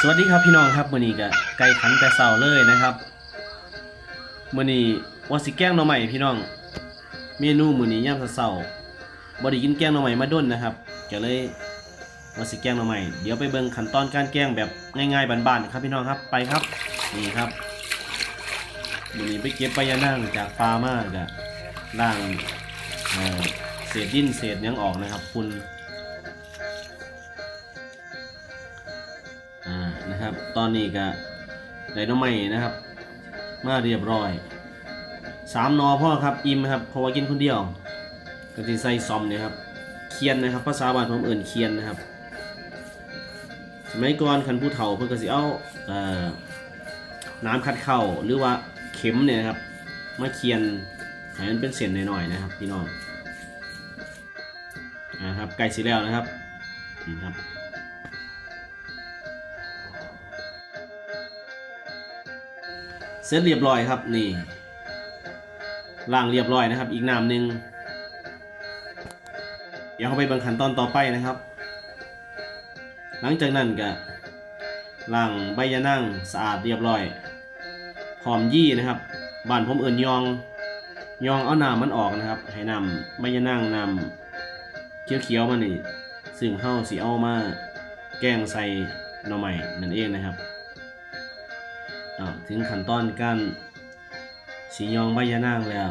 สวัสดีครับพี่น้องครับมื้อนี้ก็ไก่ขันแต่เช้าเลยนะครับมื้อนี้ว่าสิแกงหน่อใหม่พี่น้อง เมนูมื้อนี้ยามเช้าบ่ได้กินแกงหน่อใหม่มาด้นนะครับก็เลยว่าสิแกงหน่อใหม่เดี๋ยวไปเบิ่งขั้นตอนการแกงแบบง่ายๆบานๆครับพี่น้องครับไปครับนี่ครับมื้อนี้ไปเก็บใบยะนางจากปลามาก็ล้างเศษดินเศษยังออกนะครับฝุ่น นะครับ ตอนนี้ก็ได้หน้องใหม่นะครับ มาเรียบร้อยสามนอพ่อครับอิ่มครับเพราะว่ากินคนเดียวก็จะใส่ซอมเนี่ยครับเคียนนะครับภาษาบ้านผมเอิ่นเคียนนะครับ สมัยก่อนคันผู้เฒ่าเพิ่นก็สิเอาเอ่อน้ำคัดเข้าหรือว่าเข็มเนี่ยครับมาเคียนให้มันเป็นเส้นหน่อยๆนะครับพี่น้องอ่าครับใกล้สิแล้วนะครับนี่ครับ เสร็จเรียบร้อยครับนี่ล้างเรียบร้อยนะครับ อีกน้ำหนึ่งเดี๋ยวเข้าไปบิ่งขันตอนต่อไปนะครับ หลังจากนั้นก็ล้างใบยะนั่งสะอาดเรียบร้อยหอมยี่นะครับบ้านผมเอิ่นยองยองเอาน้ำมันออกนะครับ ให้นำใบยะนั่งน้ำเขียวๆมานี่ซึ่งเฮาสิเอามาแกงใส่หน่อใหม่นั่นเองนะครับ ถึงขั้นตอนการสียองใบยะนางแล้ว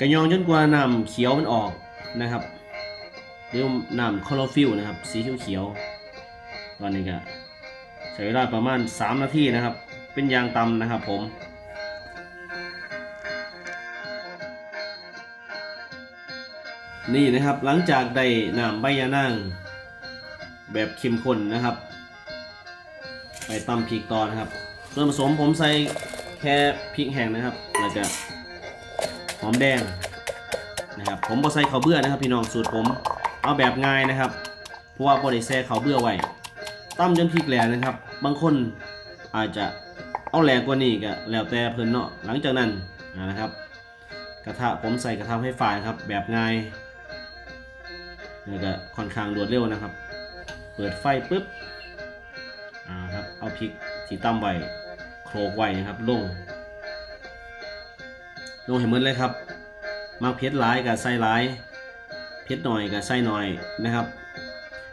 กระยองจนกว่าน้ำเขียวมันออกนะครับหรือน้ำคลอโรฟิลนะครับ สีเขียวๆตอนนี้ก็ใช้เวลาประมาณ 3 นาทีนะครับ เป็นยางตำนะครับผมนี่นะครับหลังจากได้น้ำใบยะนางแบบเข้มข้นนะครับ ไปตำพริกต่อนะครับ ส่วนผสมผมใส่แค่พริกแห้งนะครับ แล้วก็หอมแดงนะครับ ผมบ่ใส่ข้าวเบื่อนะครับ พี่น้องสูตรผมเอาแบบง่ายนะครับ เพราะว่าบ่ได้แซ่ข้าวเบื่อไว้ตำจนพริกแหลกนะครับ บางคนอาจจะเอาแหลกกว่านี้ก็แล้วแต่เพิ่นเนาะ หลังจากนั้นนะครับ กระทะผมใส่กระทะไฟฟ้าครับ แบบง่ายแล้วก็ค่อนข้างรวดเร็วนะครับ เปิดไฟปุ๊บ เอาพริกที่ตำไว้โขลกไว้นะครับลงลงให้หมดเลยครับมักเผ็ดหลายกับใส่หลายเผ็ดหน่อยกับใส่หน่อยนะครับ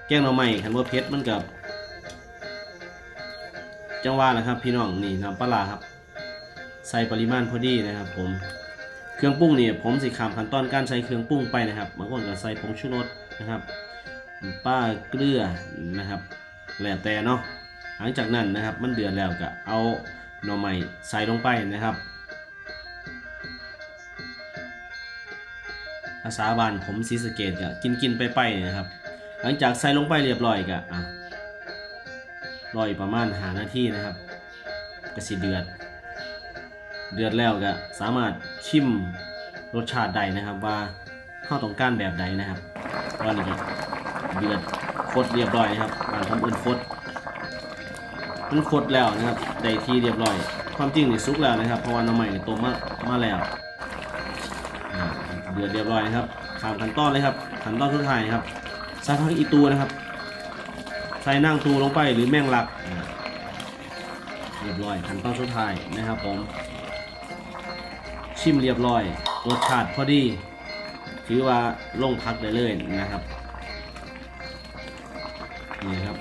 แกงหน่อไม้คันว่าเผ็ดมันกับจังหวะนะครับ พี่น้องนี่น้ำปลาร้าครับใส่ปริมาณพอดีนะครับ ผมเครื่องปรุงนี่ผมสิขามขั้นตอนการใส่เครื่องปรุงไปนะครับบางคนก็ใส่ผงชูรสนะครับ ป้าเกลือนะครับแล้วแต่เนาะ หลังจากนั้นนะครับมันเดือดแล้วก็เอาหน่อไม้ใส่ลงไปนะครับ ภาษาบ้านผมซีสเกตก็กินกินไปไปนะครับ หลังจากใส่ลงไปเรียบร้อยก็อะรออีกประมาณหานาทีนะครับก็สิเดือด เดือดแล้วก็สามารถชิมรสชาติได้นะครับว่าข้าต้องการแบบใดนะครับตอนนี้เดือดโคตรเรียบร้อยนะครับบานผมเอื่นโคตร มันฟดแล้วนะครับได้ทีเรียบร้อย ความจริงนี่ซุกแล้วนะครับ เพราะว่าน้ำใหม่นี่ต้มมามาแล้วเดือดเรียบร้อยนะครับข้ามขั้นตอนเลยครับขั้นตอนสุดท้ายครับใส่ผักอีตูนะครับ ใส่นั่งตูลงไปหรือแมงลัก เรียบร้อยขั้นตอนสุดท้ายนะครับผม ชิมเรียบร้อยรสชาติพอดี ถือว่าลงพักได้เลยนะครับนี่ครับ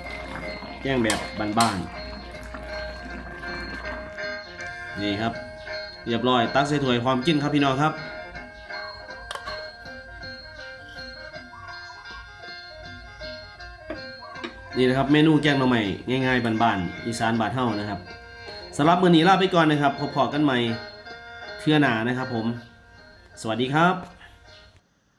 แกงแบบบ้านๆ นี่ครับ เรียบร้อย ตักใส่ถ้วยความกินครับพี่น้องครับนี่นะครับเมนูแกงหน่อใหม่ง่ายๆบานๆอีสานบาดเท่านะครับสำหรับมื้อนี้ลาไปก่อนนะครับพบพอกันใหม่เทื่อหนานะครับผม สวัสดีครับ